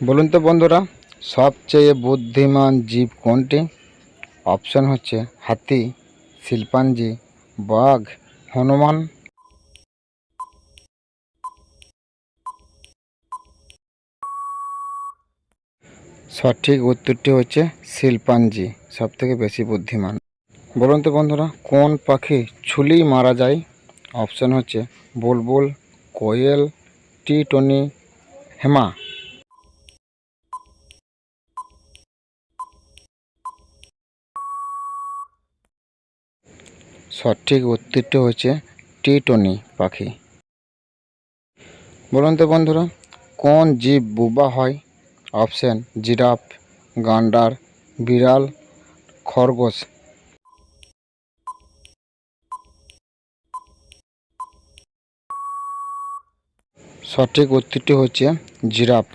বলুন তো বন্ধুরা, সবচেয়ে বুদ্ধিমান জীব কোনটি? অপশন হচ্ছে হাতি, শিল্পাঞ্জি, বাঘ, হনুমান। সঠিক উত্তরটি হচ্ছে শিল্পাঞ্জি সব থেকে বেশি বুদ্ধিমান। বলুন তো বন্ধুরা, কোন পাখি ছুলি মারা যায়? অপশন হচ্ছে বুলবুল, কোয়েল, টিটনি, হেমা। সঠিক উত্তরটি হচ্ছে টিটনি পাখি। বলুন তো বন্ধুরা, কোন জীব বোবা হয়? অপশন, জিরাফ, গান্ডার, বিড়াল, খরগোশ। সঠিক উত্তরটি হচ্ছে জিরাফ।